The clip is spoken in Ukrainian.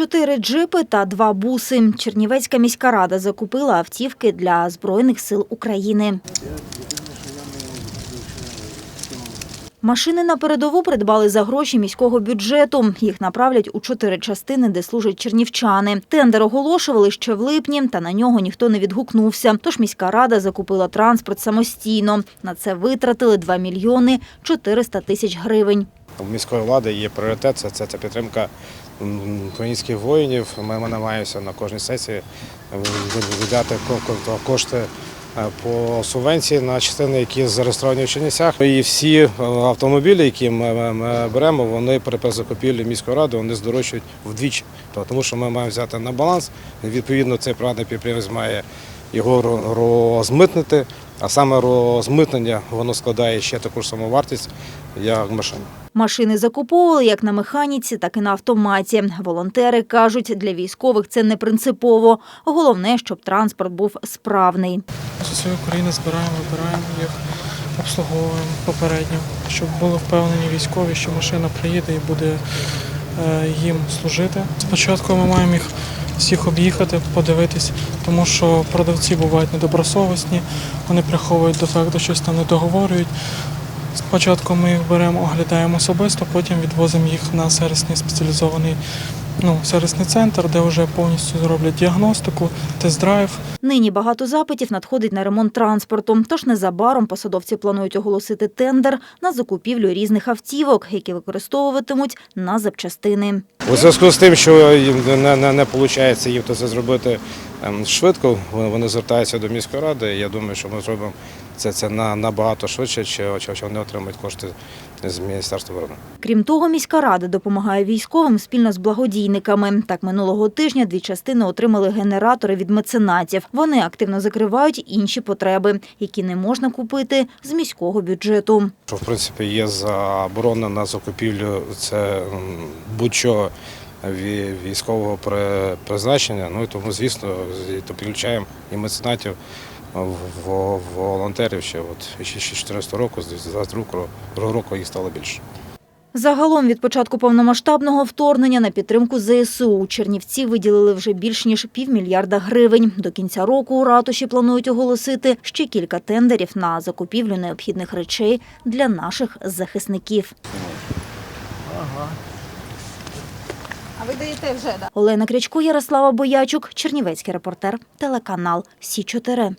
чотири джипи та два буси. Чернівецька міська рада закупила автівки для Збройних сил України. Машини на передову придбали за гроші міського бюджету. Їх направлять у чотири частини, де служать чернівчани. Тендер оголошували ще в липні, та на нього ніхто не відгукнувся. Тож міська рада закупила транспорт самостійно. На це витратили 2 мільйони 400 тисяч гривень. У міської влади є пріоритет, це, це, підтримка українських воїнів. Ми, намагаємося на кожній сесії м, виділяти ко- ко- кошти е, по субвенції на частини, які зареєстровані в Чернівцях. І всі е, автомобілі, які ми, беремо, вони при закупівлі міської ради вони здорожчують вдвічі. Тому що ми маємо взяти на баланс. Відповідно, цей приватний підприємець має його розмитнити, а саме розмитнення воно складає ще таку ж саму вартість, як машина. Машини закуповували як на механіці, так і на автоматі. Волонтери кажуть, для військових це не принципово. Головне, щоб транспорт був справний. З усієї України збираємо, вибираємо їх, обслуговуємо попередньо, щоб були впевнені військові, що машина приїде і буде е, їм служити. Спочатку ми маємо їх всіх об'їхати, подивитись, тому що продавці бувають недобросовісні, вони приховують дефекти, щось там не договорюють. Спочатку ми їх беремо, оглядаємо особисто, потім відвозимо їх на сервісний спеціалізований ну, сервісний центр, де вже повністю зроблять діагностику, тест-драйв. Нині багато запитів надходить на ремонт транспорту. Тож незабаром посадовці планують оголосити тендер на закупівлю різних автівок, які використовуватимуть на запчастини. У зв'язку з тим, що їм не, не, не виходить їм це зробити ем, швидко, вони вони звертаються до міської ради. Я думаю, що ми зробимо це, це на, набагато швидше, чи вони отримають кошти з Міністерства оборони. Крім того, міська рада допомагає військовим спільно з благодійниками. Так минулого тижня дві частини отримали генератори від меценатів. Вони активно закривають інші потреби, які не можна купити з міського бюджету. Що в принципі є заборона на закупівлю це будь-що військового при- призначення. Ну і тому, звісно, то підключаємо і меценатів, волонтерів ще от ще 14 року, з 22 року, їх стало більше. Загалом від початку повномасштабного вторгнення на підтримку ЗСУ Чернівці виділили вже більш ніж півмільярда гривень. До кінця року у ратуші планують оголосити ще кілька тендерів на закупівлю необхідних речей для наших захисників. А ви даєте вже, да? Олена Крячко, Ярослава Боячук, Чернівецький репортер, телеканал Сі 4